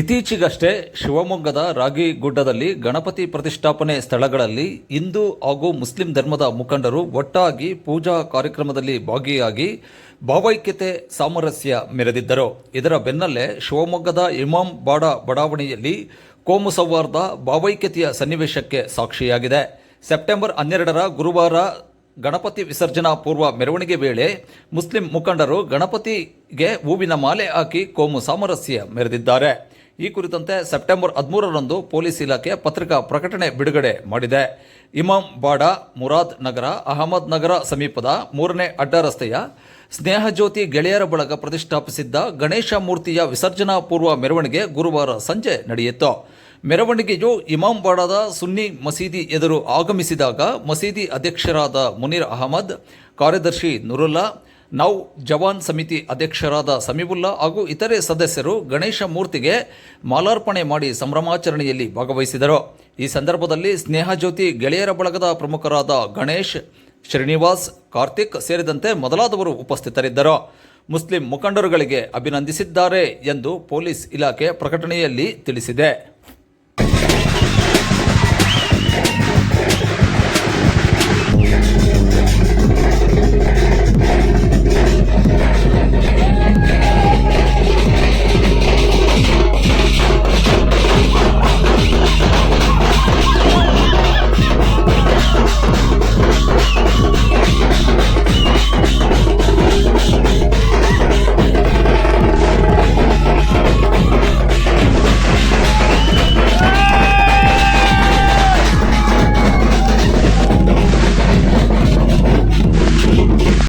ಇತ್ತೀಚೆಗಷ್ಟೇ ಶಿವಮೊಗ್ಗದ ರಾಗಿಗುಡ್ಡದಲ್ಲಿ ಗಣಪತಿ ಪ್ರತಿಷ್ಠಾಪನೆ ಸ್ಥಳಗಳಲ್ಲಿ ಹಿಂದೂ ಹಾಗೂ ಮುಸ್ಲಿಂ ಧರ್ಮದ ಮುಖಂಡರು ಒಟ್ಟಾಗಿ ಪೂಜಾ ಕಾರ್ಯಕ್ರಮದಲ್ಲಿ ಭಾಗಿಯಾಗಿ ಭಾವೈಕ್ಯತೆ ಸಾಮರಸ್ಯ ಮೆರೆದಿದ್ದರು. ಇದರ ಬೆನ್ನಲ್ಲೇ ಶಿವಮೊಗ್ಗದ ಇಮಾಮ್ ಬಾಡ ಬಡಾವಣೆಯಲ್ಲಿ ಕೋಮು ಸೌಹಾರ್ದ ಭಾವೈಕ್ಯತೆಯ ಸನ್ನಿವೇಶಕ್ಕೆ ಸಾಕ್ಷಿಯಾಗಿದೆ. ಸೆಪ್ಟೆಂಬರ್ ಹನ್ನೆರಡರ ಗುರುವಾರ ಗಣಪತಿ ವಿಸರ್ಜನಾ ಪೂರ್ವ ಮೆರವಣಿಗೆ ವೇಳೆ ಮುಸ್ಲಿಂ ಮುಖಂಡರು ಗಣಪತಿಗೆ ಹೂವಿನ ಮಾಲೆ ಹಾಕಿ ಕೋಮು ಸಾಮರಸ್ಯ ಮೆರೆದಿದ್ದಾರೆ. ಈ ಕುರಿತಂತೆ ಸೆಪ್ಟೆಂಬರ್ ಹದಿಮೂರರಂದು ಪೊಲೀಸ್ ಇಲಾಖೆ ಪತ್ರಿಕಾ ಪ್ರಕಟಣೆ ಬಿಡುಗಡೆ ಮಾಡಿದೆ. ಇಮಾಮ್ ಬಾಡ, ಮುರಾದ್ ನಗರ, ಅಹಮದ್ ನಗರ ಸಮೀಪದ ಮೂರನೇ ಅಡ್ಡ ರಸ್ತೆಯ ಸ್ನೇಹಜ್ಯೋತಿ ಗೆಳೆಯರ ಬಳಗ ಪ್ರತಿಷ್ಠಾಪಿಸಿದ್ದ ಗಣೇಶ ಮೂರ್ತಿಯ ವಿಸರ್ಜನಾ ಪೂರ್ವ ಮೆರವಣಿಗೆ ಗುರುವಾರ ಸಂಜೆ ನಡೆಯಿತು. ಮೆರವಣಿಗೆಯು ಇಮಾಂಬಾಡದ ಸುನ್ನಿ ಮಸೀದಿ ಎದುರು ಆಗಮಿಸಿದಾಗ ಮಸೀದಿ ಅಧ್ಯಕ್ಷರಾದ ಮುನೀರ್ ಅಹಮದ್, ಕಾರ್ಯದರ್ಶಿ ನುರುಲ್ಲಾ ನೌ ಜವಾನ್ ಸಮಿತಿ ಅಧ್ಯಕ್ಷರಾದ ಸಮೀಬುಲ್ಲಾ ಹಾಗೂ ಇತರೆ ಸದಸ್ಯರು ಗಣೇಶ ಮೂರ್ತಿಗೆ ಮಾಲಾರ್ಪಣೆ ಮಾಡಿ ಸಂಭ್ರಮಾಚರಣೆಯಲ್ಲಿ ಭಾಗವಹಿಸಿದರು. ಈ ಸಂದರ್ಭದಲ್ಲಿ ಸ್ನೇಹಜ್ಯೋತಿ ಗೆಳೆಯರ ಬಳಗದ ಪ್ರಮುಖರಾದ ಗಣೇಶ್, ಶ್ರೀನಿವಾಸ್, ಕಾರ್ತಿಕ್ ಸೇರಿದಂತೆ ಮೊದಲಾದವರು ಉಪಸ್ಥಿತರಿದ್ದರು. ಮುಸ್ಲಿಂ ಮುಖಂಡರುಗಳಿಗೆ ಅಭಿನಂದಿಸಿದ್ದಾರೆ ಎಂದು ಪೊಲೀಸ್ ಇಲಾಖೆ ಪ್ರಕಟಣೆಯಲ್ಲಿ ತಿಳಿಸಿದೆ.